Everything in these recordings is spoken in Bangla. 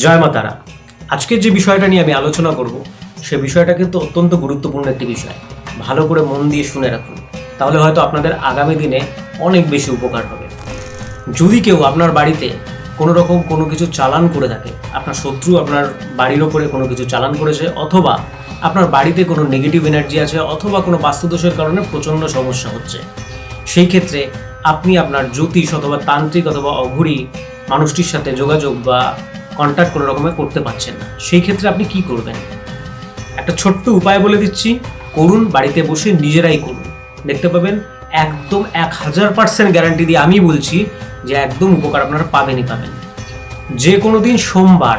জয় মা তারা। আজকের যে বিষয়টা নিয়ে আমি আলোচনা করব, সে বিষয়টা কিন্তু অত্যন্ত গুরুত্বপূর্ণ একটি বিষয়। ভালো করে মন দিয়ে শুনে রাখুন। তাহলে হয়তো আপনাদের আগামী দিনে অনেক বেশি উপকার হবে। যদি কেউ আপনার বাড়িতে কোনো রকম কোনো কিছু চালান করে থাকে, আপনার শত্রু আপনার বাড়ির ওপরে কোনো কিছু চালান করেছে, অথবা আপনার বাড়িতে কোনো নেগেটিভ এনার্জি আছে, অথবা কোনো বাস্তুদোষের কারণে প্রচণ্ড সমস্যা হচ্ছে, সেই ক্ষেত্রে আপনি আপনার জ্যোতিষ অথবা তান্ত্রিক অথবা অঘুরি মানুষটির সাথে যোগাযোগ বা কন্ট্যাক্ট কোনো রকমে করতে পারছেন না। সেই ক্ষেত্রে আপনি কি করবেন? একটা ছোট্ট উপায় বলে দিচ্ছি, করুন, বাড়িতে বসে নিজেরাই করুন। দেখতে পাবেন, একদম এক হাজার পার্সেন্ট গ্যারান্টি দিয়ে আমি বলছি যে একদম উপকার আপনারা পাবেনই পাবেন। যে কোনো দিন সোমবার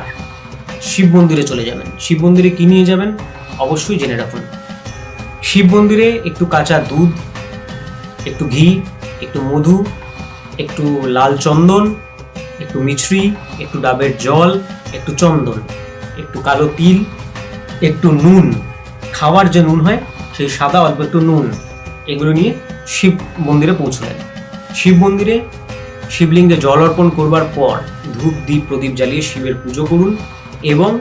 শিব মন্দিরে চলে যাবেন। শিব মন্দিরে কী নিয়ে যাবেন? অবশ্যই জেনে রাখুন। শিব মন্দিরে একটু কাঁচা দুধ, একটু ঘি, একটু মধু, একটু লাল চন্দন একটু মিছরি, একটু ডাবের জল, একটু চন্দন, একটু কালো তিল, একটু নুন। খাওয়ার যে নুন হয়, সেই সাদা অল্প একটু নুন। এগুলো নিয়ে শিব মন্দিরে পৌঁছলেন। শিব মন্দিরে শিবলিঙ্গে জল অর্পণ করবার পর ধূপ দ্বীপ প্রদীপ জ্বালিয়ে শিবের পুজো করুন এবং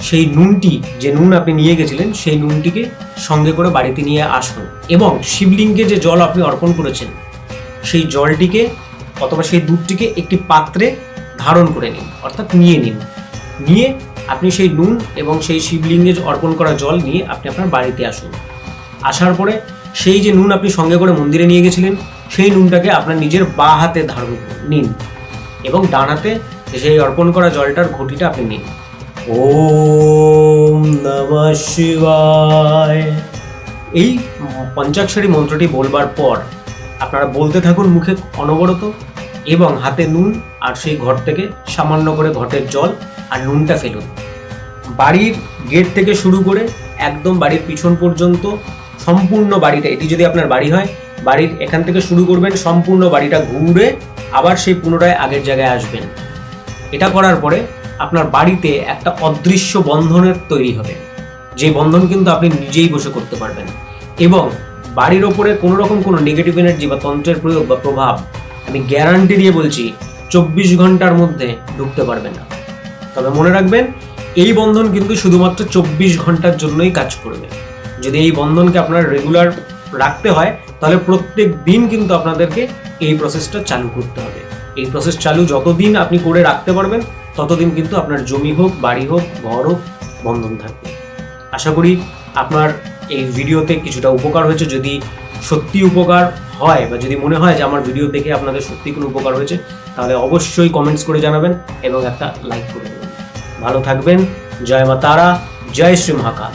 সেই নুনটি, যে নুন আপনি নিয়ে গেছিলেন, সেই নুনটিকে সঙ্গে করে বাড়িতে নিয়ে আসুন। এবং শিবলিঙ্গে যে জল আপনি অর্পণ করেছেন, সেই জলটিকে অথবা সেই দুধটিকে একটি পাত্রে ধারণ করে নিন, অর্থাৎ নিয়ে নিন। নিয়ে আপনি সেই নুন এবং সেই শিবলিঙ্গে অর্পণ করা জল নিয়ে আপনি আপনার বাড়িতে আসুন। আসার পরে সেই যে নুন আপনি সঙ্গে করে মন্দিরে নিয়ে গেছিলেন, সেই নুনটাকে আপনার নিজের বা হাতে ধারণ নিন এবং ডান হাতে সেই অর্পণ করা জলটার ঘটিটা আপনি নিন। নমঃ শিবায়। এই পঞ্চাক্ষরী মন্ত্রটি বলবার পর আপনারা বলতে থাকুন মুখে অনবরত। এবং হাতে নুন আর সেই ঘর থেকে সামান্য করে ঘটের জল আর নুনটা ফেলুন। বাড়ির গেট থেকে শুরু করে একদম বাড়ির পিছন পর্যন্ত সম্পূর্ণ বাড়িটা, এটি যদি আপনার বাড়ি হয়, বাড়ির এখান থেকে শুরু করবেন, সম্পূর্ণ বাড়িটা ঘুরে আবার সেই পুনরায় আগের জায়গায় আসবেন। এটা করার পরে আপনার বাড়িতে একটা অদৃশ্য বন্ধনের তৈরি হবে। যে বন্ধন কিন্তু আপনি নিজেই বসে করতে পারবেন। এবং বাড়ির ওপরে কোনো রকম কোনো নেগেটিভ এনার্জি বা তন্ত্রের প্রয়োগ বা প্রভাব আমি গ্যারান্টি দিয়ে বলছি, চব্বিশ ঘণ্টার মধ্যে ঢুকতে পারবে না। তবে মনে রাখবেন, এই বন্ধন কিন্তু শুধুমাত্র চব্বিশ ঘণ্টার জন্যই কাজ করবে। যদি এই বন্ধনকে আপনার রেগুলার রাখতে হয়, তাহলে প্রত্যেক দিন কিন্তু আপনাদেরকে এই প্রসেসটা চালু করতে হবে। এই প্রসেস চালু যতদিন আপনি করে রাখতে পারবেন, ততদিন কিন্তু আপনার জমি হোক, বাড়ি হোক, ঘর হোক, বন্ধন থাকবে। আশা করি আপনার এই ভিডিওতে কিছুটা উপকার হয়েছে। যদি সত্যি উপকার হয় বা যদি মনে হয় যে আমার ভিডিও দেখে আপনাদের সত্যি কোনো উপকার হয়েছে, তাহলে অবশ্যই কমেন্টস করে জানাবেন এবং একটা লাইক করে দেবেন। ভালো থাকবেন। জয় মা তারা, জয় শ্রী মহাকাল।